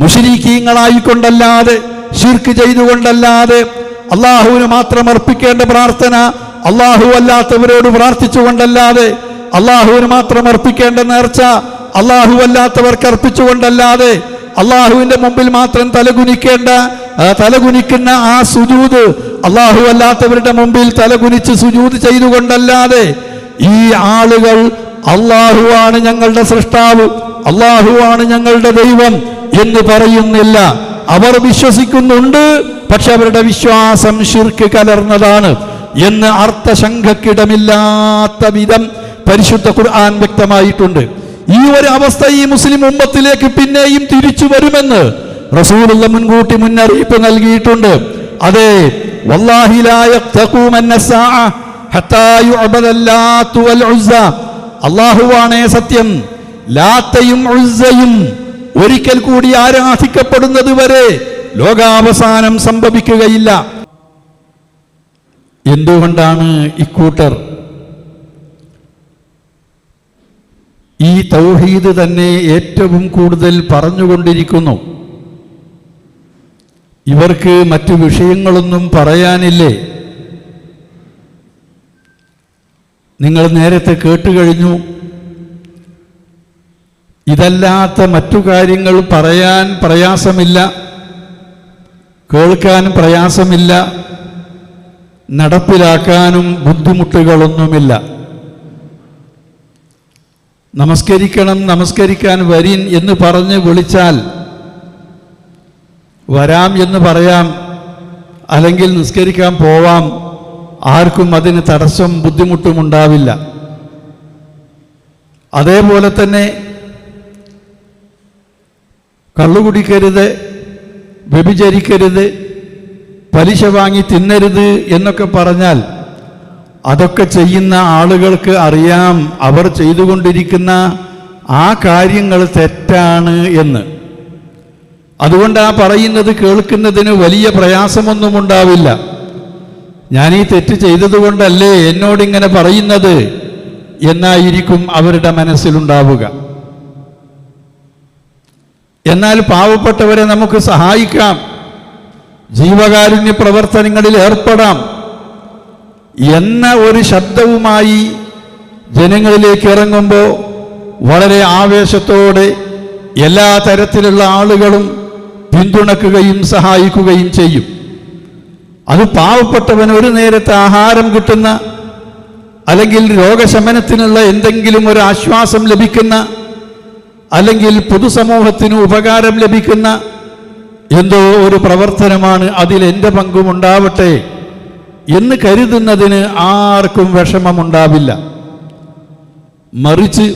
മുശ്രിക്കീങ്ങളായിക്കൊണ്ടല്ലാതെ ഷിർക്ക് ചെയ്തുകൊണ്ടല്ലാതെ അള്ളാഹുവിന് മാത്രം അർപ്പിക്കേണ്ട പ്രാർത്ഥന അള്ളാഹു അല്ലാത്തവരോട് പ്രാർത്ഥിച്ചുകൊണ്ടല്ലാതെ അള്ളാഹുവിന് മാത്രം അർപ്പിക്കേണ്ട നേർച്ച അള്ളാഹു അല്ലാത്തവർക്ക് അർപ്പിച്ചുകൊണ്ടല്ലാതെ അള്ളാഹുവിന്റെ മുമ്പിൽ മാത്രം തലകുനിക്കേണ്ട തലകുനിക്കുന്ന ആ സുജൂത് അള്ളാഹു അല്ലാത്തവരുടെ മുമ്പിൽ തലകുനിച്ച് സുജൂത് ചെയ്തുകൊണ്ടല്ലാതെ ഈ ആളുകൾ അള്ളാഹുവാണ് ഞങ്ങളുടെ സൃഷ്ടാവ് അള്ളാഹുവാണ് ഞങ്ങളുടെ ദൈവം എന്ന് പറയുന്നില്ല. അവർ വിശ്വസിക്കുന്നുണ്ട് പക്ഷെ അവരുടെ വിശ്വാസം ശിർക്ക് കലർന്നതാണ് എന്ന് അർത്ഥശങ്കക്കിടമില്ലാത്ത വിധം പരിശുദ്ധ ഖുർആൻ വ്യക്തമായിട്ടുണ്ട്. ഈ ഒരു അവസ്ഥ ഈ മുസ്ലിം ഉമ്മത്തിലേക്ക് പിന്നെയും തിരിച്ചു വരുമെന്ന് റസൂലുള്ള മുൻകൂട്ടി മുന്നറിയിപ്പ് നൽകിയിട്ടുണ്ട്. അതെ വല്ലാഹി അല്ലാഹുവാണേ സത്യം. ലാത്തയും ഉസ്സയും ഒരിക്കൽ കൂടി ആരാധിക്കപ്പെടുന്നത് വരെ ലോകാവസാനം സംഭവിക്കുകയില്ല. എന്തുകൊണ്ടാണ് ഇക്കൂട്ടർ ഈ തൗഹീദ് തന്നെ ഏറ്റവും കൂടുതൽ പറഞ്ഞുകൊണ്ടിരിക്കുന്നു? ഇവർക്ക് മറ്റു വിഷയങ്ങളൊന്നും പറയാനില്ലേ? നിങ്ങൾ നേരത്തെ കേട്ടു കഴിഞ്ഞു. ഇതല്ലാത്ത മറ്റു കാര്യങ്ങൾ പറയാൻ പ്രയാസമില്ല. കേൾക്കാൻ പ്രയാസമില്ല. നടപ്പിലാക്കാനും ബുദ്ധിമുട്ടുകളൊന്നുമില്ല. നമസ്കരിക്കണം നമസ്കരിക്കാൻ വരിൻ എന്ന് പറഞ്ഞ് വിളിച്ചാൽ വരാം എന്ന് പറയാം. അല്ലെങ്കിൽ നിസ്കരിക്കാൻ പോവാം. ആർക്കും അതിന് തടസ്സം ബുദ്ധിമുട്ടും ഉണ്ടാവില്ല. അതേപോലെ തന്നെ കള്ളുകുടിക്കരുത് വ്യഭിചരിക്കരുത് പലിശ വാങ്ങി തിന്നരുത് എന്നൊക്കെ പറഞ്ഞാൽ അതൊക്കെ ചെയ്യുന്ന ആളുകൾക്ക് അറിയാം അവർ ചെയ്തുകൊണ്ടിരിക്കുന്ന ആ കാര്യങ്ങൾ തെറ്റാണ് എന്ന്. അതുകൊണ്ട് ആ പറയുന്നത് കേൾക്കുന്നതിന് വലിയ പ്രയാസമൊന്നും ഉണ്ടാവില്ല. ഞാൻ ഈ തെറ്റ് ചെയ്തതുകൊണ്ടല്ലേ എന്നോട് എന്നോടിങ്ങനെ പറയുന്നത്? എന്നായിരിക്കും അവരുടെ മനസ്സിലുണ്ടാവുക. എന്നാൽ പാവപ്പെട്ടവരെ നമുക്ക് സഹായിക്കാം. ജീവകാരുണ്യ പ്രവർത്തനങ്ങളിൽ ഏർപ്പെടാം. എന്ന ഒരു ശബ്ദവുമായി ജനങ്ങളിലേക്ക് ഇറങ്ങുമ്പോൾ വളരെ ആവേശത്തോടെ എല്ലാ തരത്തിലുള്ള ആളുകളും പിന്തുണക്കുകയും സഹായിക്കുകയും ചെയ്യും. അത് പാവപ്പെട്ടവൻ ഒരു നേരത്തെ ആഹാരം കിട്ടുന്ന അല്ലെങ്കിൽ രോഗശമനത്തിനുള്ള എന്തെങ്കിലും ഒരു ആശ്വാസം ലഭിക്കുന്ന അല്ലെങ്കിൽ പൊതുസമൂഹത്തിന് ഉപകാരം ലഭിക്കുന്ന എന്തോ ഒരു പ്രവർത്തനമാണ് അതിൽ എന്റെ പങ്കും ഉണ്ടാവട്ടെ എന്ന് കരുതുന്നതിന് ആർക്കും വിഷമമുണ്ടാവില്ല. മറിച്ച്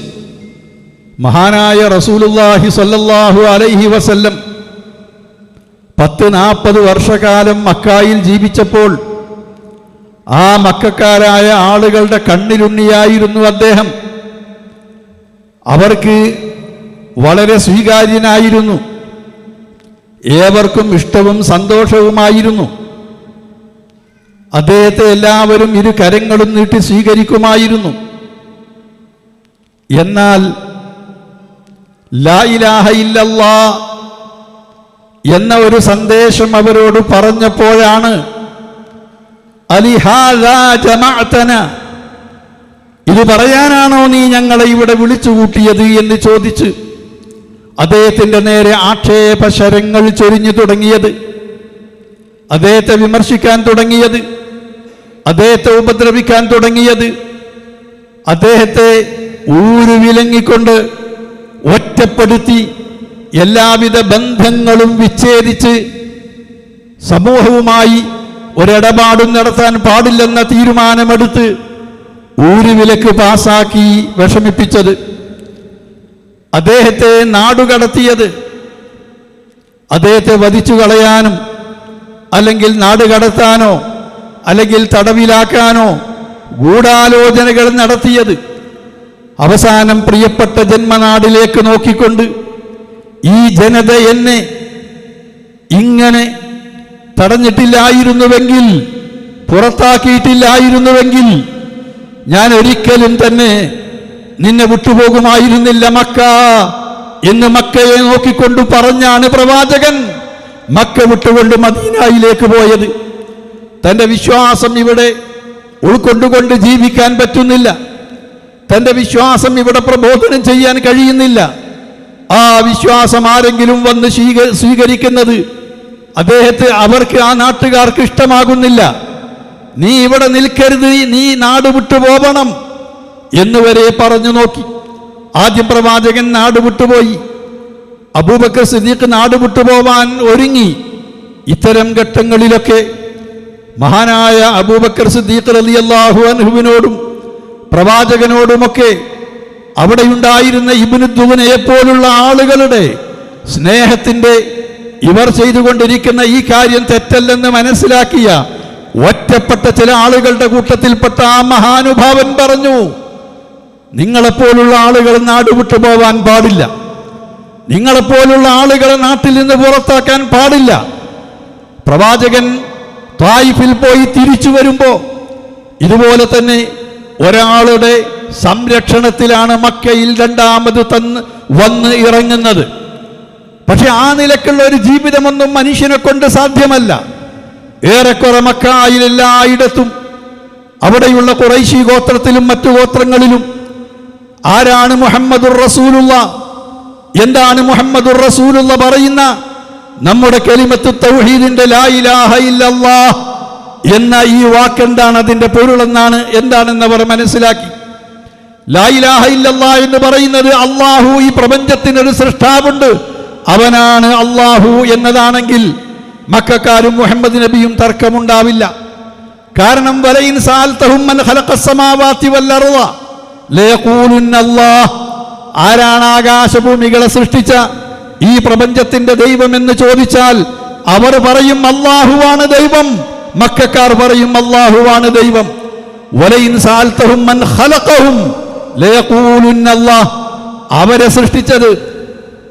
മഹാനായ റസൂലുല്ലാഹി സല്ലല്ലാഹു അലൈഹി വസല്ലം പത്ത് നാൽപ്പത് വർഷകാലം മക്കായിൽ ജീവിച്ചപ്പോൾ ആ മക്കാരായ ആളുകളുടെ കണ്ണിലുണ്ണിയായിരുന്നു അദ്ദേഹം. അവർക്ക് വളരെ സ്വീകാര്യനായിരുന്നു. ഏവർക്കും ഇഷ്ടവും സന്തോഷവുമായിരുന്നു. അദ്ദേഹത്തെ എല്ലാവരും ഇരു കരങ്ങളും നീട്ടി സ്വീകരിക്കുമായിരുന്നു. എന്നാൽ ലാ ഇലാഹ ഇല്ലല്ലാ എന്ന ഒരു സന്ദേശം അവരോട് പറഞ്ഞപ്പോഴാണ് ഇത് പറയാനാണോ നീ ഞങ്ങളെ ഇവിടെ വിളിച്ചു കൂട്ടിയത് എന്ന് ചോദിച്ച് അദ്ദേഹത്തിന്റെ നേരെ ആക്ഷേപശരങ്ങൾ ചൊരിഞ്ഞു തുടങ്ങിയത്. അദ്ദേഹത്തെ വിമർശിക്കാൻ തുടങ്ങിയത് അദ്ദേഹത്തെ ഉപദ്രവിക്കാൻ തുടങ്ങിയത് അദ്ദേഹത്തെ ഊരുവിലങ്ങിക്കൊണ്ട് ഒറ്റപ്പെടുത്തി എല്ലാവിധ ബന്ധങ്ങളും വിച്ഛേദിച്ച് സമൂഹവുമായി ഒരിടപാടും നടത്താൻ പാടില്ലെന്ന തീരുമാനമെടുത്ത് ഊരുവിലക്ക് പാസാക്കി വിഷമിപ്പിച്ചത്. അദ്ദേഹത്തെ നാടുകടത്തിയത് അദ്ദേഹത്തെ വധിച്ചു കളയാനും അല്ലെങ്കിൽ നാടുകടത്താനോ അല്ലെങ്കിൽ തടവിലാക്കാനോ ഗൂഢാലോചനകൾ നടത്തിയത് അവസാനം പ്രിയപ്പെട്ട ജന്മനാടിലേക്ക് നോക്കിക്കൊണ്ട് ഈ ജനത എന്നെ ഇങ്ങനെ തടഞ്ഞിട്ടില്ലായിരുന്നുവെങ്കിൽ പുറത്താക്കിയിട്ടില്ലായിരുന്നുവെങ്കിൽ ഞാൻ ഒരിക്കലും തന്നെ നിന്നെ വിട്ടുപോകുമായിരുന്നില്ല മക്ക. എന്ന് മക്കയെ നോക്കിക്കൊണ്ട് പറഞ്ഞാണ് പ്രവാചകൻ മക്ക വിട്ടുകൊണ്ട് മദീനായിലേക്ക് പോയത്. തന്റെ വിശ്വാസം ഇവിടെ ഉൾക്കൊണ്ടുകൊണ്ട് ജീവിക്കാൻ പറ്റുന്നില്ല. തന്റെ വിശ്വാസം ഇവിടെ പ്രബോധനം ചെയ്യാൻ കഴിയുന്നില്ല. ആ വിശ്വാസം ആരെങ്കിലും വന്ന് സ്വീക- സ്വീകരിക്കുന്നത് അദ്ദേഹത്തെ അവർക്ക് ആ നാട്ടുകാർക്ക് ഇഷ്ടമാകുന്നില്ല. നീ ഇവിടെ നിൽക്കരുത് നീ നാട് വിട്ടു പോകണം എന്നുവരെ പറഞ്ഞു നോക്കി. ആദ്യം പ്രവാചകൻ നാട് വിട്ടുപോയി അബൂബക്കർ സിദ്ദീഖ് നാട് വിട്ടുപോവാൻ ഒരുങ്ങി. ഇത്തരം ഘട്ടങ്ങളിലൊക്കെ മഹാനായ അബൂബക്കർ സിദ്ദീഖ് റളിയല്ലാഹു അൻഹുവിനോടും പ്രവാചകനോടുമൊക്കെ അവിടെയുണ്ടായിരുന്ന ഇബ്നു ദുവനയെ പോലുള്ള ആളുകളുടെ സ്നേഹത്തിന്റെ ഇവർ ചെയ്തുകൊണ്ടിരിക്കുന്ന ഈ കാര്യം തെറ്റല്ലെന്ന് മനസ്സിലാക്കിയ ഒറ്റപ്പെട്ട ചില ആളുകളുടെ കൂട്ടത്തിൽപ്പെട്ട ആ മഹാനുഭാവൻ പറഞ്ഞു നിങ്ങളെപ്പോലുള്ള ആളുകൾ നാട് വിട്ടു പോവാൻ പാടില്ല. നിങ്ങളെപ്പോലുള്ള ആളുകളെ നാട്ടിൽ നിന്ന് പുറത്താക്കാൻ പാടില്ല. പ്രവാചകൻ തായിഫിൽ പോയി തിരിച്ചു വരുമ്പോൾ ഇതുപോലെ തന്നെ ഒരാളുടെ സംരക്ഷണത്തിലാണ് മക്കയിൽ രണ്ടാമത് തന്ന് വന്ന് ഇറങ്ങുന്നത്. പക്ഷെ ആ നിലക്കുള്ള ഒരു ജീവിതമൊന്നും മനുഷ്യനെ കൊണ്ട് സാധ്യമല്ല. ഏറെക്കുറെ മക്കായിൽ എല്ലായിടത്തും അവിടെയുള്ള കുറൈശി ഗോത്രത്തിലും മറ്റു ഗോത്രങ്ങളിലും ആരാണ് മുഹമ്മദുർ റസൂലുള്ള? എന്താണ് മുഹമ്മദുർ റസൂലുള്ള പറയുന്ന? നമ്മുടെ കെളിമത്ത് തൗഹീദിന്റെ ലാ ഇലാഹ ഇല്ലല്ലാഹ് എന്ന ഈ വാക്കെന്താണ് അതിന്റെ പൊരുളെന്നാണ് എന്താണെന്ന് അവർ മനസ്സിലാക്കി. ലാ ഇലാഹ ഇല്ലല്ലാഹ് എന്ന് പറയുന്നത് അള്ളാഹു ഈ പ്രപഞ്ചത്തിനൊരു സൃഷ്ടാവുണ്ട്. അവനാണ് അള്ളാഹു എന്നതാണെങ്കിൽ മക്കാരും മുഹമ്മദ് നബിയും തർക്കമുണ്ടാവില്ല. കാരണം ആരാണ് ആകാശഭൂമികളെ സൃഷ്ടിച്ച ഈ പ്രപഞ്ചത്തിന്റെ ദൈവം എന്ന് ചോദിച്ചാൽ അവർ പറയും അള്ളാഹുവാണ് ദൈവം മക്കാർ പറയും അള്ളാഹുവാണ് ദൈവം. വലയിൻ സാൽത്തഹും അവരെ സൃഷ്ടിച്ചത്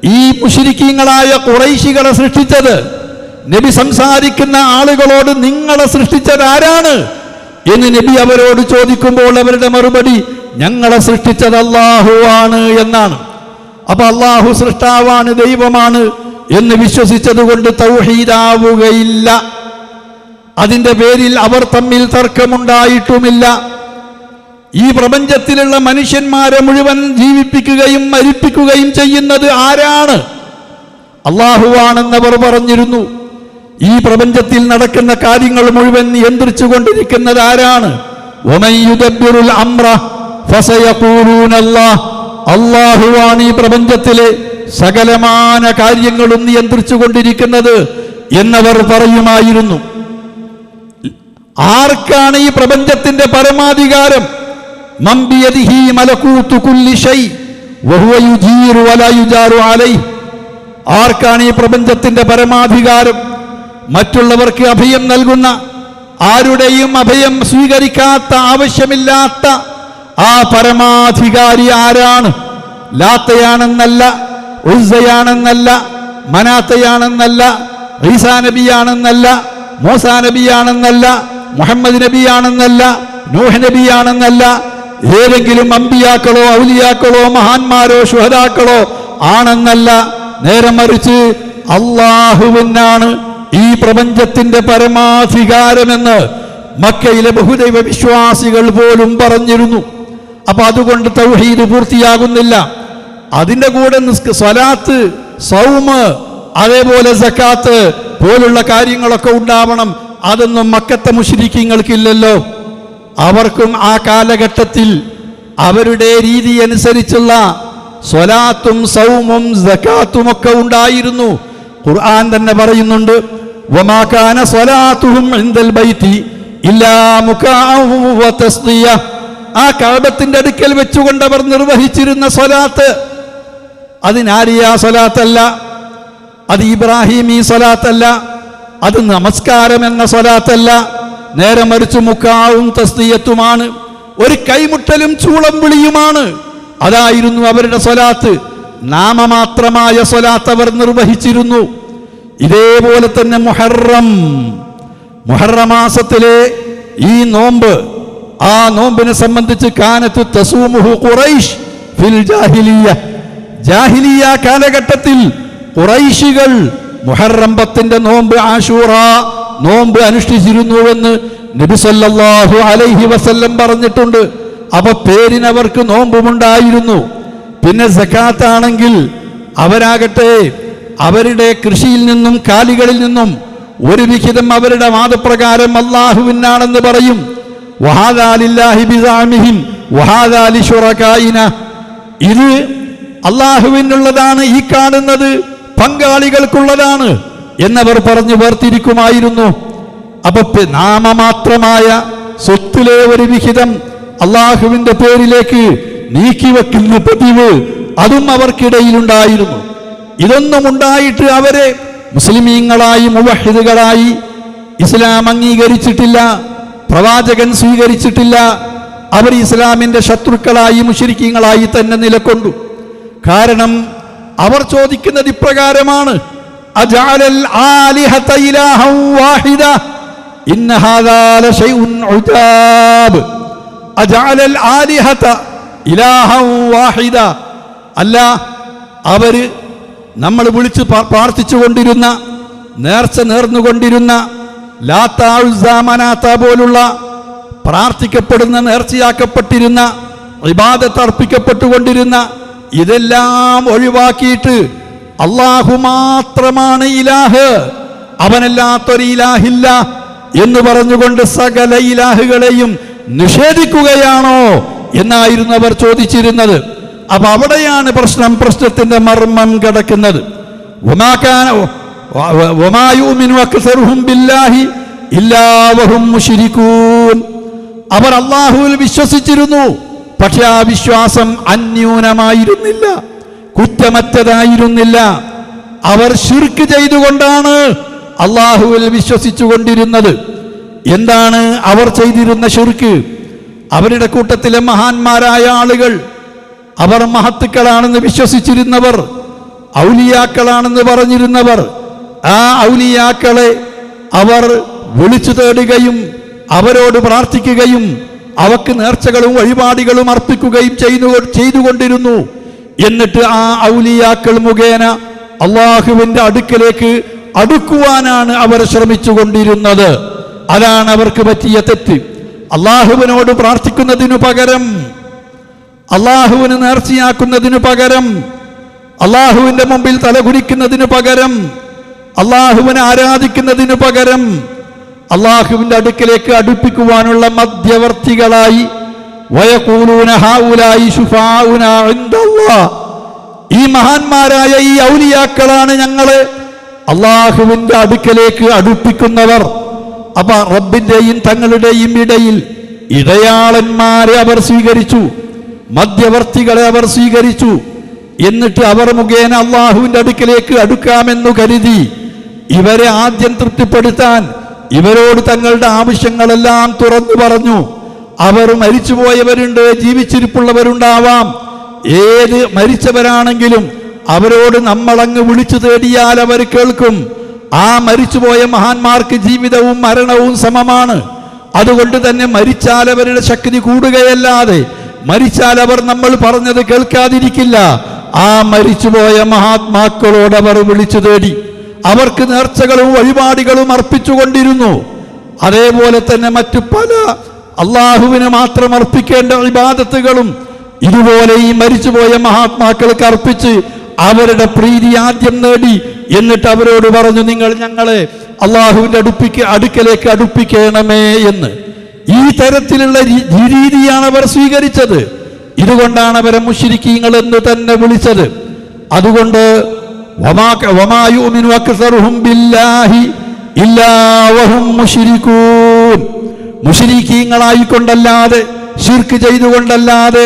ഈ മുഷിരിക്കീങ്ങളായ കുറൈശികളെ സൃഷ്ടിച്ചത്. നബി സംസാരിക്കുന്ന ആളുകളോട് നിങ്ങളെ സൃഷ്ടിച്ചത് ആരാണ്? എന്ന് നബി അവരോട് ചോദിക്കുമ്പോൾ അവരുടെ മറുപടി ഞങ്ങളെ സൃഷ്ടിച്ചത് അള്ളാഹു ആണ് എന്നാണ്. അപ്പൊ അള്ളാഹു സൃഷ്ടാവാണ് ദൈവമാണ് എന്ന് വിശ്വസിച്ചത് കൊണ്ട് തൗഹീദാവുകയില്ല. അതിന്റെ പേരിൽ അവർ തമ്മിൽ തർക്കമുണ്ടായിട്ടുമില്ല. ഈ പ്രപഞ്ചത്തിലുള്ള മനുഷ്യന്മാരെ മുഴുവൻ ജീവിപ്പിക്കുകയും മരിപ്പിക്കുകയും ചെയ്യുന്നത് ആരാണ്? അള്ളാഹുവാണെന്നവർ പറഞ്ഞിരുന്നു. ഈ പ്രപഞ്ചത്തിൽ നടക്കുന്ന കാര്യങ്ങൾ മുഴുവൻ നിയന്ത്രിച്ചു കൊണ്ടിരിക്കുന്നത് ആരാണ്. അള്ളാഹുവാണ് ഈ പ്രപഞ്ചത്തിലെ സകലമാന കാര്യങ്ങളും നിയന്ത്രിച്ചു കൊണ്ടിരിക്കുന്നത് എന്നവർ പറയുമായിരുന്നു. ആർക്കാണ് ഈ പ്രപഞ്ചത്തിന്റെ പരമാധികാരം? ആർക്കാണ് ഈ പ്രപഞ്ചത്തിന്റെ പരമാധികാരം? മറ്റുള്ളവർക്ക് അഭയം നൽകുന്ന ആരുടെയും അഭയം സ്വീകരിക്കാത്ത ആവശ്യമില്ലാത്ത ആ പരമാധികാരി ആരാണ്? ലാത്തയാണെന്നല്ല ഉസയാണെന്നല്ല മനാത്തയാണെന്നല്ല ഈസാ നബിയാണെന്നല്ല മൂസാ നബിയാണെന്നല്ല മുഹമ്മദ് നബിയാണെന്നല്ല നൂഹ് നബിയാണെന്നല്ല ഏതെങ്കിലും അമ്പിയാക്കളോ ഔലിയാക്കളോ മഹാന്മാരോ ശുഹദാക്കളോ ആണെന്നല്ല നേരെ മറിച്ച് അള്ളാഹുവിനാണ് ഈ പ്രപഞ്ചത്തിന്റെ പരമാധികാരമെന്ന് മക്കയിലെ ബഹുദൈവ വിശ്വാസികൾ പോലും പറഞ്ഞിരുന്നു. അപ്പൊ അതുകൊണ്ട് തൗഹീദ് പൂർത്തിയാകുന്നില്ല. അതിന്റെ കൂടെ സ്വലാത്ത് സൗമ് അതേപോലെ സക്കാത്ത് പോലുള്ള കാര്യങ്ങളൊക്കെ ഉണ്ടാവണം. അതൊന്നും മക്കത്തെ മുഷരിക്കങ്ങൾക്കില്ലല്ലോ അവർക്കും ആ കാലഘട്ടത്തിൽ അവരുടെ രീതി അനുസരിച്ചുള്ള സ്വലാത്തും സൗമും സക്കാത്തുമൊക്കെ ഉണ്ടായിരുന്നു. ഖുർആൻ തന്നെ പറയുന്നുണ്ട് വമാകാന സ്വലാത്തുഹും ഇല്ലാ ആ കഅബത്തിന്റെ അടുക്കൽ വെച്ചുകൊണ്ട് അവർ നിർവഹിച്ചിരുന്ന സ്വലാത്ത് അതിനാരിയ സ്വലാത്തല്ല? അത് ഇബ്രാഹിമി സ്വലാത്തല്ല? അത് നമസ്കാരം എന്ന സ്വലാത്തല്ല? നേരെ മറിച്ച് മുക്കാവും തസ്തീയത്തുമാണ് ഒരു കൈമുട്ടലും ചൂളം വിളിയുമാണ്. അതായിരുന്നു അവരുടെ സ്വലാത്ത്. നാമമാത്രമായ സ്വലാത്ത് അവർ നിർവഹിച്ചിരുന്നു. ഇതേപോലെ തന്നെ മുഹറം. മുഹറമാസത്തിലെ ഈ നോമ്പ് ആ നോമ്പിനെ സംബന്ധിച്ച് കാനത്ത് തസൂമുഹു ഖുറൈഷ് ഫിൽ ജാഹിലിയ. ജാഹിലിയ കാലഘട്ടത്തിൽ ഖുറൈശികൾ മുഹറംബത്തിന്റെ നോമ്പ് ആശൂറ നോമ്പ് അനുഷ്ഠിച്ചിരുന്നുവെന്ന് നബിസല്ലാഹു അലൈഹി വസല്ലം പറഞ്ഞിട്ടുണ്ട്. അവ പേരിനവർക്ക് നോമ്പുമുണ്ടായിരുന്നു. പിന്നെ സക്കാത്താണെങ്കിൽ അവരാകട്ടെ അവരുടെ കൃഷിയിൽ നിന്നും കാലികളിൽ നിന്നും ഒരു വിഹിതം അവരുടെ വാദപ്രകാരം അള്ളാഹുവിനാണെന്ന് പറയും. ഇത് അള്ളാഹുവിനുള്ളതാണ് ഈ കാണുന്നത് പങ്കാളികൾക്കുള്ളതാണ്. എന്നവർ പറഞ്ഞു വേർതിരിക്കുമായിരുന്നു. അപ്പൊ നാമമാത്രമായ സ്വത്തിലെ ഒരു വിഹിതം അള്ളാഹുവിന്റെ പേരിലേക്ക് നീക്കിവെക്കുന്ന പതിവ് അതും അവർക്കിടയിലുണ്ടായിരുന്നു. ഇതൊന്നും ഉണ്ടായിട്ട് അവരെ മുസ്ലിമീങ്ങളായി മുവഹിദുകളായി ഇസ്ലാം അംഗീകരിച്ചിട്ടില്ല പ്രവാചകൻ സ്വീകരിച്ചിട്ടില്ല. അവർ ഇസ്ലാമിന്റെ ശത്രുക്കളായി മുഷരിക്കീങ്ങളായി തന്നെ നിലക്കൊണ്ടു. കാരണം അവർ ചോദിക്കുന്നത് ഇപ്രകാരമാണ്. വാഹിദ. അല്ല അവർ നമ്മൾ വിളിച്ച് പ്രാർത്ഥിച്ചു കൊണ്ടിരുന്ന നേർച്ച നേർന്നുകൊണ്ടിരുന്ന ലാത്താമനാത്ത പോലുള്ള പ്രാർത്ഥിക്കപ്പെടുന്ന നേർച്ചയാക്കപ്പെട്ടിരുന്ന വിവാദത്തർപ്പിക്കപ്പെട്ടുകൊണ്ടിരുന്ന ഇതെല്ലാം ഒഴിവാക്കിയിട്ട് അള്ളാഹു മാത്രമാണ് ഇലാഹ്. അവനല്ലാത്തൊരു ഇലാഹില്ല എന്ന് പറഞ്ഞുകൊണ്ട് സകല ഇലാഹുകളെയും നിഷേധിക്കുകയാണോ എന്നായിരുന്നു അവർ ചോദിച്ചിരുന്നത്. അപ്പൊ അവിടെയാണ് പ്രശ്നം പ്രശ്നത്തിന്റെ മർമ്മം കിടക്കുന്നത്. അവർ അള്ളാഹുവിൽ വിശ്വസിച്ചിരുന്നു. പക്ഷെ ആ വിശ്വാസം അന്യൂനമായിരുന്നില്ല. കുറ്റമറ്റതായിരുന്നില്ല. അവർ ശിർക്ക് ചെയ്തുകൊണ്ടാണ് അള്ളാഹുവിൽ വിശ്വസിച്ചു കൊണ്ടിരുന്നത് എന്താണ് അവർ ചെയ്തിരുന്ന ശിർക്ക്? അവരുടെ കൂട്ടത്തിലെ മഹാന്മാരായ ആളുകൾ അവർ മഹത്തുക്കളാണെന്ന് വിശ്വസിച്ചിരുന്നവർ ഔലിയാക്കളാണെന്ന് പറഞ്ഞിരുന്നവർ ആ ഔലിയാക്കളെ അവർ വിളിച്ചു തേടുകയും അവരോട് പ്രാർത്ഥിക്കുകയും അവക്ക് നേർച്ചകളും വഴിപാടുകളും അർപ്പിക്കുകയും ചെയ്തു ചെയ്തുകൊണ്ടിരുന്നു. എന്നിട്ട് ആ ഔലിയാക്കൾ മുഖേന അള്ളാഹുവിന്റെ അടുക്കലേക്ക് അടുക്കുവാനാണ് അവർ ശ്രമിച്ചുകൊണ്ടിരുന്നത്. അതാണ് അവർക്ക് പറ്റിയ തെറ്റ്. അള്ളാഹുവിനോട് പ്രാർത്ഥിക്കുന്നതിനു പകരം അള്ളാഹുവിന് നേർച്ചയാക്കുന്നതിനു പകരം അള്ളാഹുവിന്റെ മുമ്പിൽ തലകുലിക്കുന്നതിനു പകരം അള്ളാഹുവിനെ ആരാധിക്കുന്നതിനു പകരം അള്ളാഹുവിന്റെ അടുക്കലേക്ക് അടുപ്പിക്കുവാനുള്ള മധ്യവർത്തികളായി ഈ മഹാന്മാരായ ഈ ഔലിയാക്കളാണ് ഞങ്ങളെ അള്ളാഹുവിന്റെ അടുക്കലേക്ക് അടുപ്പിക്കുന്നവർ. അപ്പൊ റബ്ബിന്റെയും തങ്ങളുടെയും ഇടയിൽ ഇടയാളന്മാരെ അവർ സ്വീകരിച്ചു മധ്യവർത്തികളെ അവർ സ്വീകരിച്ചു. എന്നിട്ട് അവർ മുഖേന അള്ളാഹുവിന്റെ അടുക്കലേക്ക് അടുക്കാമെന്നു കരുതി ഇവരെ ആദ്യം തൃപ്തിപ്പെടുത്താൻ ഇവരോട് തങ്ങളുടെ ആവശ്യങ്ങളെല്ലാം തുറന്നു പറഞ്ഞു. അവർ മരിച്ചുപോയവരുണ്ട് ജീവിച്ചിരിപ്പുള്ളവരുണ്ടാവാം. ഏത് മരിച്ചവരാണെങ്കിലും അവരോട് നമ്മളങ്ങ് വിളിച്ചു തേടിയാൽ അവർ കേൾക്കും. ആ മരിച്ചുപോയ മഹാന്മാർക്ക് ജീവിതവും മരണവും സമമാണ്. അതുകൊണ്ട് തന്നെ മരിച്ചാൽ അവരുടെ ശക്തി കൂടുകയല്ലാതെ മരിച്ചാൽ അവർ നമ്മൾ പറഞ്ഞത് കേൾക്കാതിരിക്കില്ല. ആ മരിച്ചുപോയ മഹാത്മാക്കളോട് അവർ വിളിച്ചു തേടി അവർക്ക് നേർച്ചകളും വഴിപാടുകളും അർപ്പിച്ചുകൊണ്ടിരുന്നു. അതേപോലെ തന്നെ മറ്റു പല അള്ളാഹുവിന് മാത്രം അർപ്പിക്കേണ്ട വിവാദത്തുകളും ഇതുപോലെ ഈ മരിച്ചുപോയ മഹാത്മാക്കൾക്ക് അർപ്പിച്ച് അവരുടെ പ്രീതി ആദ്യം നേടി എന്നിട്ട് അവരോട് പറഞ്ഞു നിങ്ങൾ ഞങ്ങളെ അള്ളാഹുവിന്റെ അടുപ്പിക്ക് അടുക്കലേക്ക് അടുപ്പിക്കണമേ എന്ന്. ഈ തരത്തിലുള്ള രീതിയാണ് അവർ സ്വീകരിച്ചത്. ഇതുകൊണ്ടാണ് അവരെ മുഷിരിക്കീങ്ങൾ എന്ന് തന്നെ വിളിച്ചത്. അതുകൊണ്ട് വമാ- അക്സറുഹും ബില്ലാഹി ഇല്ലാ വഹും മുശ്രികൂൻ മുഷരീക്കീങ്ങളായിക്കൊണ്ടല്ലാതെ ഷിർക്ക് ചെയ്തുകൊണ്ടല്ലാതെ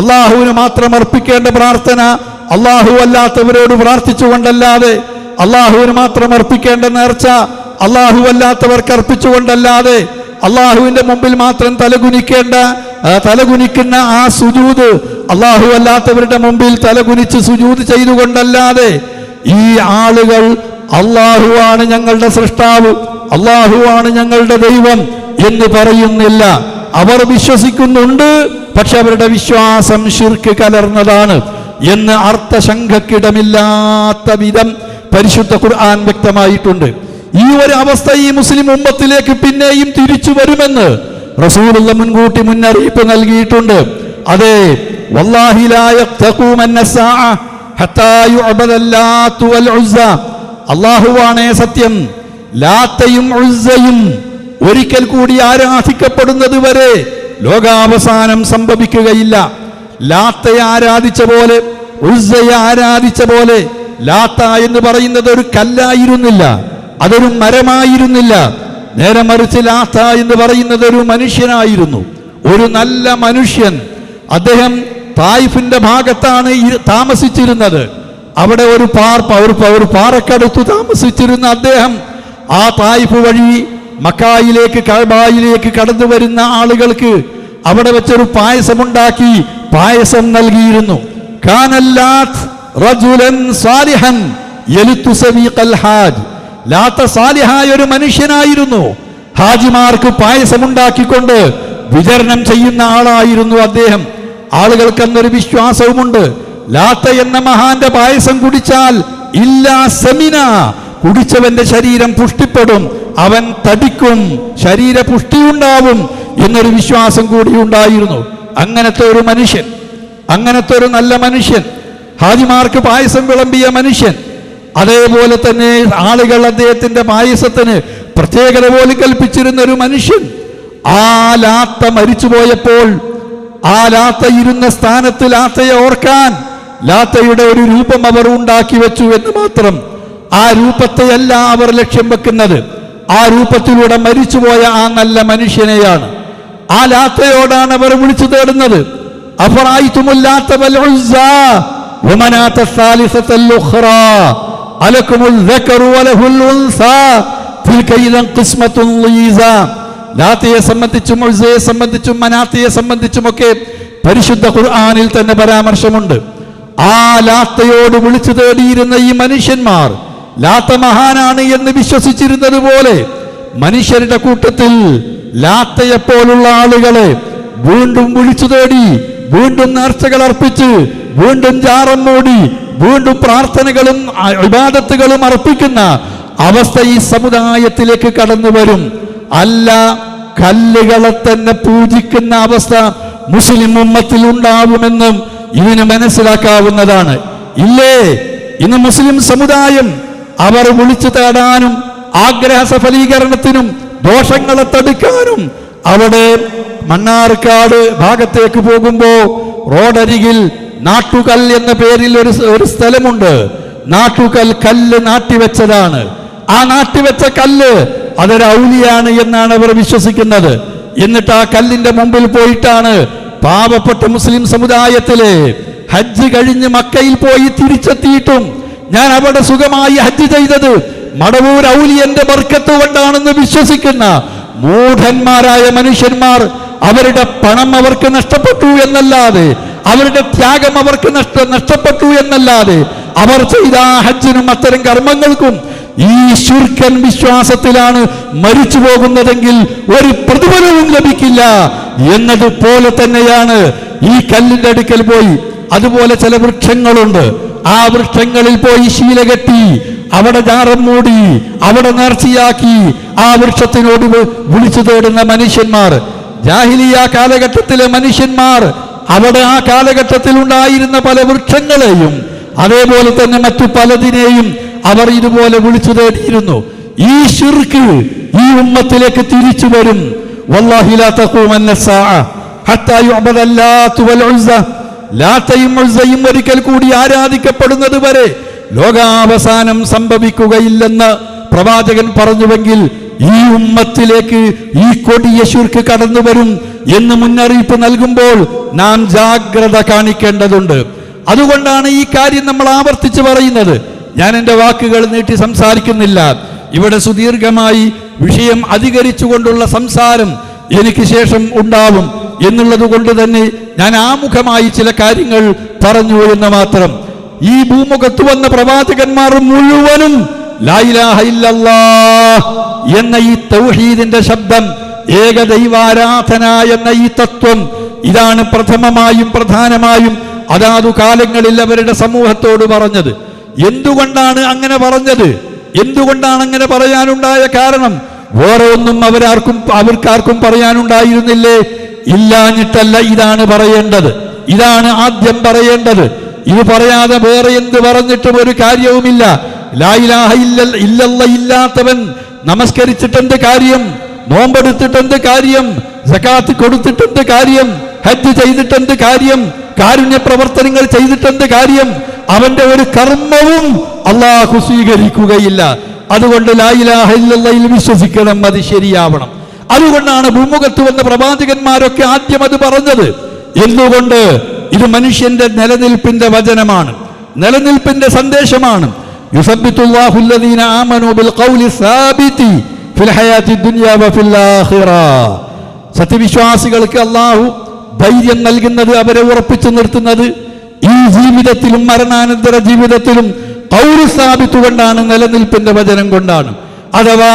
അള്ളാഹുവിന് മാത്രം അർപ്പിക്കേണ്ട പ്രാർത്ഥന അള്ളാഹു അല്ലാത്തവരോട് പ്രാർത്ഥിച്ചുകൊണ്ടല്ലാതെ അള്ളാഹുവിന് മാത്രം അർപ്പിക്കേണ്ട നേർച്ച അള്ളാഹു അല്ലാത്തവർക്ക് അർപ്പിച്ചുകൊണ്ടല്ലാതെ അള്ളാഹുവിന്റെ മുമ്പിൽ മാത്രം തലകുനിക്കേണ്ട തലകുനിക്കുന്ന ആ സുജൂത് അള്ളാഹു അല്ലാത്തവരുടെ മുമ്പിൽ തലകുനിച്ച് സുജൂത് ചെയ്തുകൊണ്ടല്ലാതെ ഈ ആളുകൾ അള്ളാഹുവാണ് ഞങ്ങളുടെ സൃഷ്ടാവ് അള്ളാഹുവാണ് ഞങ്ങളുടെ ദൈവം എന്ന് പറയുന്നില്ല. അവർ വിശ്വസിക്കുന്നുണ്ട് പക്ഷെ അവരുടെ വിശ്വാസം ശിർക്ക് കലർന്നതാണ് എന്ന് അർത്ഥശങ്കക്കിടമില്ലാത്ത വിധം പരിശുദ്ധ ഖുർആൻ വ്യക്തമായിട്ടുണ്ട്. ഈ ഒരു അവസ്ഥ ഈ മുസ്ലിം ഉമ്മത്തിലേക്ക് പിന്നെയും തിരിച്ചു വരുമെന്ന് റസൂലുള്ള മുൻകൂട്ടി മുന്നറിയിപ്പ് നൽകിയിട്ടുണ്ട്. അതെ അള്ളാഹുവാണേ സത്യം ലാത്തയും ഉസ്സയും ഒരിക്കൽ കൂടി ആരാധിക്കപ്പെടുന്നത് വരെ ലോകാവസാനം സംഭവിക്കുകയില്ല. ലാത്തയെ ആരാധിച്ച പോലെ ഉസ്സയെ ആരാധിച്ച പോലെ ലാത്ത എന്ന് പറയുന്നത് ഒരു കല്ലായിരുന്നില്ല അതൊരു മരമായിരുന്നില്ല. നേരെ മറിച്ച് ലാത്ത എന്ന് പറയുന്നത് ഒരു മനുഷ്യനായിരുന്നു ഒരു നല്ല മനുഷ്യൻ. അദ്ദേഹം തായിഫിന്റെ ഭാഗത്താണ് താമസിച്ചിരുന്നത്. അവിടെ ഒരു പാർപ്പ ഒരു പാറക്കടുത്തു താമസിച്ചിരുന്ന അദ്ദേഹം ആ തായിഫ് വഴി മക്കായിലേക്ക് കഴബായിലേക്ക് കടന്നു വരുന്ന ആളുകൾക്ക് അവിടെ വെച്ചൊരു പായസമുണ്ടാക്കി പായസം നൽകിയിരുന്നു. ഒരു മനുഷ്യനായിരുന്നു. ഹാജിമാർക്ക് പായസമുണ്ടാക്കിക്കൊണ്ട് വിതരണം ചെയ്യുന്ന ആളായിരുന്നു അദ്ദേഹം. ആളുകൾക്ക് അന്നൊരു വിശ്വാസവുമുണ്ട്. ലാത്ത എന്ന മഹാന്റെ പായസം കുടിച്ചാൽ ഇല്ലാ സെമിന. കുടിച്ചവന്റെ ശരീരം പുഷ്ടിപ്പെടും. അവൻ തടിക്കും ശരീരപുഷ്ടി പുഷ്ടിയുണ്ടാവും എന്നൊരു വിശ്വാസം കൂടി ഉണ്ടായിരുന്നു. അങ്ങനത്തെ ഒരു മനുഷ്യൻ അങ്ങനത്തെ ഒരു നല്ല മനുഷ്യൻ ഹാജിമാർക്ക് പായസം വിളമ്പിയ മനുഷ്യൻ അതേപോലെ തന്നെ ആളുകൾ അദ്ദേഹത്തിന്റെ പായസത്തിന് പ്രത്യേകത പോലും കൽപ്പിച്ചിരുന്ന ഒരു മനുഷ്യൻ ആ ലാത്ത മരിച്ചുപോയപ്പോൾ ആ ലാത്ത ഇരുന്ന സ്ഥാനത്ത് ലാത്തയെ ഓർക്കാൻ ലാത്തയുടെ ഒരു രൂപം അവർ ഉണ്ടാക്കി വെച്ചു എന്ന് മാത്രം ആ രൂപത്തെയല്ല അവർ ലക്ഷ്യം വെക്കുന്നത്. ആ രൂപത്തിലൂടെ മരിച്ചുപോയ ആ നല്ല മനുഷ്യനെയാണ്. ആ ലാത്തയോടാണ് അവർ വിളിച്ചു തേടുന്നത്. ലാത്തയെ സംബന്ധിച്ചും ഉൾസയെ സംബന്ധിച്ചും മനാത്തയെ സംബന്ധിച്ചുമൊക്കെ പരിശുദ്ധ ഖുർആാനിൽ തന്നെ പരാമർശമുണ്ട്. ആ ലാത്തയോട് വിളിച്ചു തേടിയിരുന്ന ഈ മനുഷ്യന്മാർ ലാത്ത മഹാനാണ് എന്ന് വിശ്വസിച്ചിരുന്നത് പോലെ മനുഷ്യരുടെ കൂട്ടത്തിൽ ലാത്തയെപ്പോലുള്ള ആളുകളെ വീണ്ടും വിളിച്ചു തേടി വീണ്ടും നേർച്ചകൾ അർപ്പിച്ച് വീണ്ടും ജാറം മൂടി വീണ്ടും പ്രാർത്ഥനകളും വിവാദത്തുകളും അർപ്പിക്കുന്ന അവസ്ഥ ഈ സമുദായത്തിലേക്ക് കടന്നു വരും. അല്ല കല്ലുകളെ തന്നെ പൂജിക്കുന്ന അവസ്ഥ മുസ്ലിം ഉമ്മത്തിൽ ഉണ്ടാവുമെന്നും ഇതിന് മനസ്സിലാക്കാവുന്നതാണ്. ഇല്ലേ? ഇന്ന് മുസ്ലിം സമുദായം അവർ വിളിച്ചു തേടാനും ആഗ്രഹ സഫലീകരണത്തിനും ദോഷങ്ങളെ തടുക്കാനും അവിടെ മണ്ണാർക്കാട് ഭാഗത്തേക്ക് പോകുമ്പോ റോഡരികിൽ നാട്ടുകൽ എന്ന പേരിൽ ഒരു ഒരു സ്ഥലമുണ്ട്. നാട്ടുകൽ കല്ല് നാട്ടിവെച്ചതാണ്. ആ നാട്ടിവെച്ച കല്ല് അതൊരു ഔലിയാണ് എന്നാണ് അവർ വിശ്വസിക്കുന്നത്. എന്നിട്ട് ആ കല്ലിന്റെ മുമ്പിൽ പോയിട്ടാണ് പാവപ്പെട്ട മുസ്ലിം സമുദായത്തിലെ ഹജ്ജ് കഴിഞ്ഞ് മക്കയിൽ പോയി തിരിച്ചെത്തിയിട്ടും ഞാൻ അവിടെ സുഖമായി ഹജ്ജ് ചെയ്തത് മടവൂർ ഔലിയന്റെ ബർക്കത്ത് കൊണ്ടാണെന്ന് വിശ്വസിക്കുന്ന മൂഢന്മാരായ മനുഷ്യന്മാർ അവരുടെ പണം അവർക്ക് നഷ്ടപ്പെട്ടു എന്നല്ലാതെ അവരുടെ ത്യാഗം അവർക്ക് നഷ്ട നഷ്ടപ്പെട്ടു എന്നല്ലാതെ അവർ ചെയ്ത ഹജ്ജിനും അത്തരം കർമ്മങ്ങൾക്കും ഈ ശുർക്കൻ വിശ്വാസത്തിലാണ് മരിച്ചു പോകുന്നതെങ്കിൽ ഒരു പ്രതിഫലവും ലഭിക്കില്ല എന്നതുപോലെ തന്നെയാണ് ഈ കല്ലിന്റെ അടുക്കൽ പോയി. അതുപോലെ ചില വൃക്ഷങ്ങളുണ്ട്. ആ വൃക്ഷങ്ങളിൽ പോയി ശീല കെട്ടി അവിടെ ജാറം മൂടി അവിടെ നേർച്ചയാക്കി ആ വൃക്ഷത്തിനോട് വിളിച്ചു തേടുന്ന മനുഷ്യന്മാർ ജാഹിലിയ കാലഘട്ടത്തിലെ മനുഷ്യന്മാർ അവിടെ ആ കാലഘട്ടത്തിൽ ഉണ്ടായിരുന്ന പല വൃക്ഷങ്ങളെയും അതേപോലെ തന്നെ മറ്റു പലതിനെയും അവർ ഇതുപോലെ വിളിച്ചു തേടിയിരുന്നു. ഈ ശിർക്ക് ഈ ഉമ്മത്തിലേക്ക് തിരിച്ചു വരും. വല്ലാഹി ലാത്തയും മുഴുസയും ഒരിക്കൽ കൂടി ആരാധിക്കപ്പെടുന്നത് വരെ ലോകാവസാനം സംഭവിക്കുകയില്ലെന്ന് പ്രവാചകൻ പറഞ്ഞുവെങ്കിൽ ഈ ഉമ്മത്തിലേക്ക് ഈ കൊടി യശൂർക്ക് കടന്നു വരും എന്ന് മുന്നറിയിപ്പ് നൽകുമ്പോൾ നാം ജാഗ്രത കാണിക്കേണ്ടതുണ്ട്. അതുകൊണ്ടാണ് ഈ കാര്യം നമ്മൾ ആവർത്തിച്ച് പറയുന്നത്. ഞാൻ എന്റെ വാക്കുകൾ നീട്ടി സംസാരിക്കുന്നില്ല. ഇവിടെ സുദീർഘമായി വിഷയം അധികരിച്ചുകൊണ്ടുള്ള സംസാരം എനിക്ക് ശേഷം ഉണ്ടാവും. എന്നുള്ളത് കൊണ്ട് തന്നെ ഞാൻ ആമുഖമായി ചില കാര്യങ്ങൾ പറഞ്ഞു എന്ന് മാത്രം. ഈ ഭൂമുഖത്ത് വന്ന പ്രവാചകന്മാർ മുഴുവനും എന്ന ഈ തൗഹീദിന്റെ ശബ്ദം ഏകദൈവാരാധന എന്ന ഈ തത്വം ഇതാണ് പ്രഥമമായും പ്രധാനമായും അതാതു കാലങ്ങളിൽ അവരുടെ സമൂഹത്തോട് പറഞ്ഞത്. എന്തുകൊണ്ടാണ് അങ്ങനെ പറഞ്ഞത്? എന്തുകൊണ്ടാണ് അങ്ങനെ പറയാനുണ്ടായ കാരണം? വേറെ ഒന്നും അവരാർക്കും അവർക്കാർക്കും പറയാനുണ്ടായിരുന്നില്ലേ? ഇല്ലാഞ്ഞിട്ടല്ല ഇതാണ് പറയേണ്ടത്. ഇതാണ് ആദ്യം പറയേണ്ടത്. ഇത് പറയാതെ വേറെ എന്ത് പറഞ്ഞിട്ടും ഒരു കാര്യവുമില്ല. ലായിലാഹ ഇല്ല ഇല്ലല്ല ഇല്ലാത്തവൻ നമസ്കരിച്ചിട്ടെന്ത് കാര്യം? നോമ്പെടുത്തിട്ടെന്ത് കാര്യം? സക്കാത്ത് കൊടുത്തിട്ടെന്ത് കാര്യം? ഹജ്ജ് ചെയ്തിട്ടെന്ത് കാര്യം? കാരുണ്യ പ്രവർത്തനങ്ങൾ ചെയ്തിട്ടെന്ത് കാര്യം? അവന്റെ ഒരു കർമ്മവും അള്ളാഹു സ്വീകരിക്കുകയില്ല. അതുകൊണ്ട് ലായിലാഹ ഇല്ലല്ലയിൽ വിശ്വസിക്കണം അത് ശരിയാവണം. അതുകൊണ്ടാണ് ഭൂമുഖത്ത് വന്ന പ്രവാചകന്മാരൊക്കെ ആദ്യം അത് പറഞ്ഞത്. എന്തുകൊണ്ട്? ഇത് മനുഷ്യന്റെ നിലനിൽപ്പിന്റെ വചനമാണ്. നിലനിൽപ്പിന്റെ സന്ദേശമാണ്. സത്യവിശ്വാസികൾക്ക് അള്ളാഹു ധൈര്യം നൽകുന്നത് അവരെ ഉറപ്പിച്ചു നിർത്തുന്നത് ഈ ജീവിതത്തിലും മരണാനന്തര ജീവിതത്തിലും കൗരി സ്ഥാപിത്തുകൊണ്ടാണ് നിലനിൽപ്പിന്റെ വചനം കൊണ്ടാണ്. അഥവാ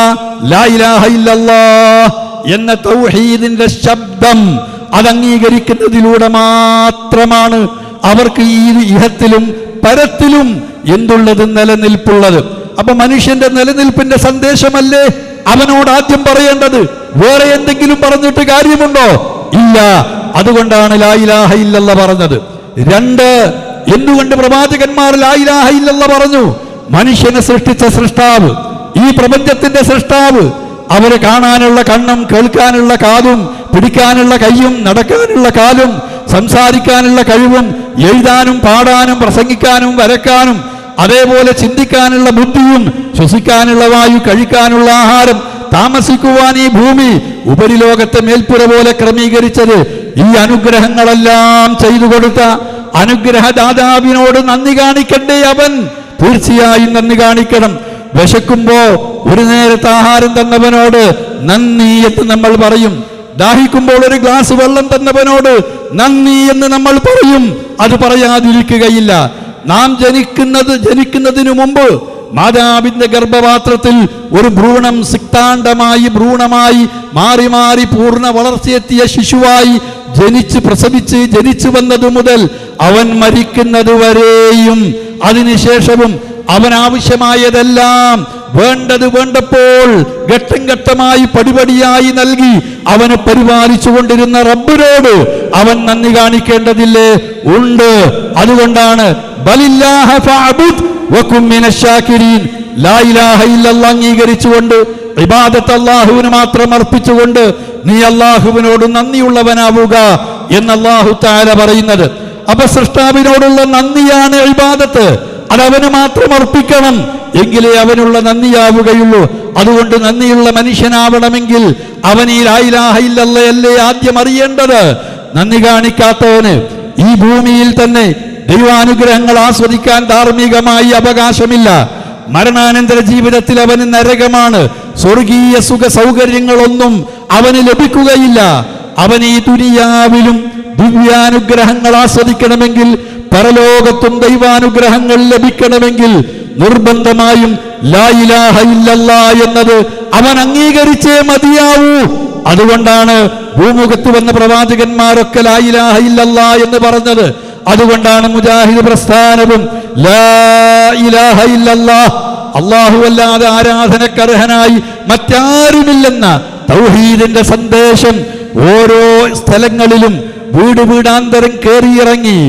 ലാ ഇലാഹ ഇല്ലല്ലാഹ് എന്ന തൗഹീദിന്റെ ശബ്ദം അത് അംഗീകരിക്കുന്നതിലൂടെ മാത്രമാണ് അവർക്ക് ഈ ഇഹത്തിലും പരത്തിലും എന്തുള്ളത് നിലനിൽപ്പുള്ളത്. അപ്പൊ മനുഷ്യന്റെ നിലനിൽപ്പിന്റെ സന്ദേശമല്ലേ? അവനോട് ആദ്യം പറയേണ്ടത് വേറെ എന്തെങ്കിലും പറഞ്ഞിട്ട് കാര്യമുണ്ടോ? ഇല്ല. അതുകൊണ്ടാണ് ലായിലാഹ ഇല്ലല്ല പറഞ്ഞത്. രണ്ട് എന്തുകൊണ്ട് പ്രവാചകന്മാർ ലായിലാഹ ഇല്ലല്ല പറഞ്ഞു? മനുഷ്യനെ സൃഷ്ടിച്ച സൃഷ്ടാവ് ഈ പ്രപഞ്ചത്തിന്റെ സൃഷ്ടാവ് അവരെ കാണാനുള്ള കണ്ണും കേൾക്കാനുള്ള കാതും പിടിക്കാനുള്ള കൈയും നടക്കാനുള്ള കാലും സംസാരിക്കാനുള്ള കഴിവും എഴുതാനും പാടാനും പ്രസംഗിക്കാനും വരക്കാനും അതേപോലെ ചിന്തിക്കാനുള്ള ബുദ്ധിയും ശ്വസിക്കാനുള്ള വായു കഴിക്കാനുള്ള ആഹാരം താമസിക്കുവാൻ ഈ ഭൂമി ഉപരിലോകത്തെ മേൽപ്പുര പോലെ ക്രമീകരിച്ചത് ഈ അനുഗ്രഹങ്ങളെല്ലാം ചെയ്തു കൊടുത്ത അനുഗ്രഹദാതാവിനോട് നന്ദി കാണിക്കണ്ടേ അവൻ. തീർച്ചയായും നന്ദി കാണിക്കണം. വിശക്കുമ്പോ ഒരു നേരത്തെ ആഹാരം തന്നവനോട് നന്ദി എന്ന് നമ്മൾ പറയും. ദാഹിക്കുമ്പോൾ ഒരു ഗ്ലാസ് വെള്ളം തന്നവനോട് നന്ദി എന്ന് നമ്മൾ പറയും. അത് പറയാതിരിക്കുകയില്ല. നാം ജനിക്കുന്നത് ജനിക്കുന്നതിനു മുമ്പ് മാതാവിന്റെ ഗർഭപാത്രത്തിൽ ഒരു ഭ്രൂണം സിക്താണ്ഡമായി ഭ്രൂണമായി മാറി മാറി പൂർണ വളർച്ചയെത്തിയ ശിശുവായി ജനിച്ച് പ്രസവിച്ച് ജനിച്ചു വന്നതു മുതൽ അവൻ മരിക്കുന്നതുവരെയും അതിനുശേഷവും അവൻ ആവശ്യമായതെല്ലാം വേണ്ടത് വേണ്ടപ്പോൾ ഘട്ടം ഘട്ടമായി പടിപടിയായി നൽകി അവനെ പരിപാലിച്ചു കൊണ്ടിരുന്ന റബ്ബിനോട് അവൻ നന്ദി കാണിക്കേണ്ടതില്ലേ? ഉണ്ട്. അതുകൊണ്ടാണ് അംഗീകരിച്ചുകൊണ്ട് ഇബാദത്ത് അള്ളാഹുവിന് മാത്രം അർപ്പിച്ചുകൊണ്ട് നീ അള്ളാഹുവിനോട് നന്ദിയുള്ളവനാവുക എന്ന് അല്ലാഹു തആല പറയുന്നത്. അപ്പൊ സൃഷ്ടാവിനോടുള്ള നന്ദിയാണ് ഇബാദത്ത്. അത് അവന് മാത്രം അർപ്പിക്കണം എങ്കിലേ അവനുള്ള നന്ദിയാവുകയുള്ളൂ. അതുകൊണ്ട് നന്ദിയുള്ള മനുഷ്യനാവണമെങ്കിൽ അവൻ ഈ ലായിലാഹയില്ലല്ലേ ആദ്യം അറിയേണ്ടത്? നന്ദി കാണിക്കാത്തവന് ഈ ഭൂമിയിൽ തന്നെ ദൈവാനുഗ്രഹങ്ങൾ ആസ്വദിക്കാൻ ധാർമ്മികമായി അവകാശമില്ല. മരണാനന്തര ജീവിതത്തിൽ അവന് നരകമാണ്. സ്വർഗീയ സുഖ സൗകര്യങ്ങളൊന്നും അവന് ലഭിക്കുകയില്ല. അവൻ ഈ ദുനിയാവിലും ദിവ്യാനുഗ്രഹങ്ങൾ ആസ്വദിക്കണമെങ്കിൽ പരലോകത്തും ദൈവാനുഗ്രഹങ്ങൾ ലഭിക്കണമെങ്കിൽ നിർബന്ധമായും എന്നത് അവൻ അംഗീകരിച്ചേ മതിയാവൂ. അതുകൊണ്ടാണ് ഭൂമുഖത്ത് വന്ന പ്രവാചകന്മാരൊക്കെ ലാ ഇലാഹ ഇല്ലല്ലാ എന്ന് പറഞ്ഞത്. അതുകൊണ്ടാണ് മുജാഹിദ് പ്രസ്ഥാനവും അള്ളാഹു അല്ലാതെ ആരാധനക്കർഹനായി മറ്റാരുമില്ലെന്ന തൗഹീദിന്റെ സന്ദേശം ഓരോ സ്ഥലങ്ങളിലും വീട് വീടാന്തരം കയറിയിറങ്ങി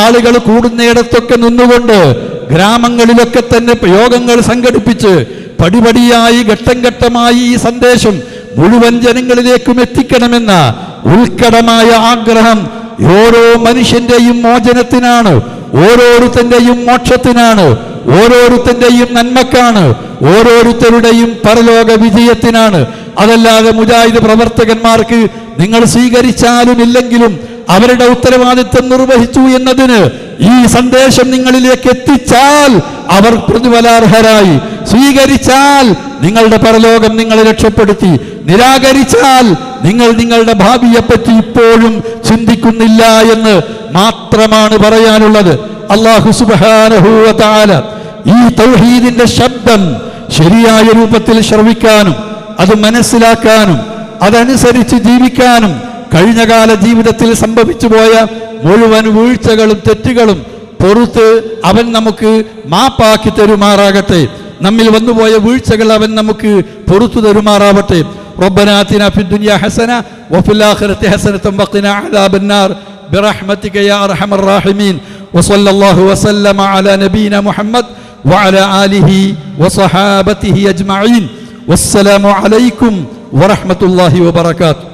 ആളുകൾ കൂടുന്നിടത്തൊക്കെ നിന്നുകൊണ്ട് ഗ്രാമങ്ങളിലൊക്കെ തന്നെ യോഗങ്ങൾ സംഘടിപ്പിച്ച് പടിപടിയായി ഘട്ടം ഘട്ടമായി ഈ സന്ദേശം മുഴുവൻ ജനങ്ങളിലേക്കും എത്തിക്കണമെന്ന ഉത്കടമായ ആഗ്രഹം ഓരോ മനുഷ്യന്റെയും മോചനത്തിനാണ് ഓരോരുത്തന്റെയും മോക്ഷത്തിനാണ് ഓരോരുത്തന്റെയും നന്മക്കാണ് ഓരോരുത്തരുടെയും പരലോക വിജയത്തിനാണ്. അതല്ലാതെ മുജാഹിദ് പ്രവർത്തകന്മാർക്ക് നിങ്ങൾ സ്വീകരിച്ചാലും ഇല്ലെങ്കിലും അവരുടെ ഉത്തരവാദിത്വം നിർവഹിച്ചു എന്നതിന് ഈ സന്ദേശം നിങ്ങളിലേക്ക് എത്തിച്ചാൽ അവർ പ്രതിഫലാർഹരായി. സ്വീകരിച്ചാൽ നിങ്ങളുടെ പരലോകം നിങ്ങളെ രക്ഷപ്പെടുത്തി. നിരാകരിച്ചാൽ നിങ്ങൾ നിങ്ങളുടെ ഭാവിയെപ്പറ്റി ഇപ്പോഴും ചിന്തിക്കുന്നില്ല എന്ന് മാത്രമാണ് പറയാനുള്ളത്. അള്ളാഹു സുബാനഹൂവത്താല ഈ തൗഹീദിന്റെ ശബ്ദം ശരിയായ രൂപത്തിൽ ശ്രവിക്കാനും അത് മനസ്സിലാക്കാനും അതനുസരിച്ച് ജീവിക്കാനും കഴിഞ്ഞകാല ജീവിതത്തിൽ സംഭവിച്ചു പോയ മുഴുവൻ വീഴ്ചകളും തെറ്റുകളും പൊറുത്ത് അവൻ നമുക്ക് മാപ്പാക്കി തരുമാറാകട്ടെ നമ്മിൽ വന്നുപോയ വീഴ്ചകൾ അവൻ നമുക്ക് പൊറത്തു തരുമാറാവട്ടെ ربنا آتنا في الدنيا حسنة وفي الآخرة حسنة وقنا عذاب النار برحمتك يا أرحم الراحمين وصلى الله وسلم على نبينا محمد وعلى آله وصحابته أجمعين والسلام عليكم ورحمة الله وبركاته